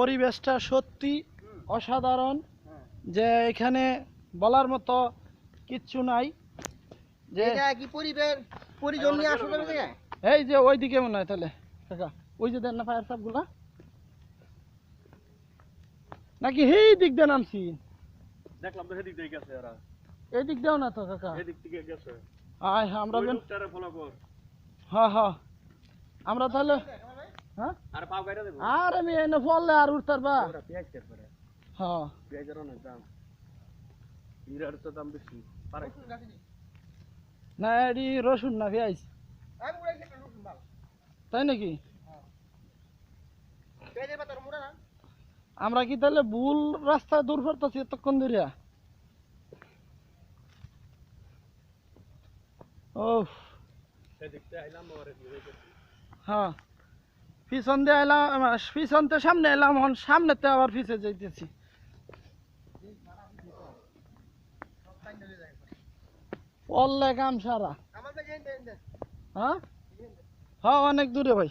পরিবেশটা সত্যি অসাধারণ। যে এখানে বলার মতো কিচ্ছু নাই। যে কি পরিবেশ পরিজন নিয়ে আসা এই যে ওইদিকে মনে হয় তাহলে কাকা। ওই যে দেন না ফায়ার সাপগুলা নাকি এই দিক দিয়ে নামছি? দেখলাম তো সেদিক দিয়ে গেছে এরা। এই দিক দিয়েও না তো কাকা। থেকে গেছে। আয় আমরা ফলো কর। হ্যাঁ হ্যাঁ। আমরা তাহলে হ্যাঁ? আর পাও গাইরা দেবো? আর আমি এনে ফললে আর উঠতার বা। ওরা পেঁয়াজ কেট করে। হ্যাঁ। পেঁয়াজের অনেক দাম। হিরার তো দাম বেশি। পারে। না এডি রসুন না পেঁয়াজ। আমি উড়াই খেতে ভালো। তাই নাকি? পেঁয়াজের পাতার মুড়া না? আমরা কি তাহলে ভুল রাস্তায় দূর করতেছি এতক্ষণ ধরিয়া ও হ্যাঁ। পিছন দিয়ে এলাম পিছন তো সামনে এলাম এখন সামনেতে আবার পিছে যাইতেছি। পড়লে কাম সারা হ্যাঁ? হ্যাঁ অনেক দূরে ভাই।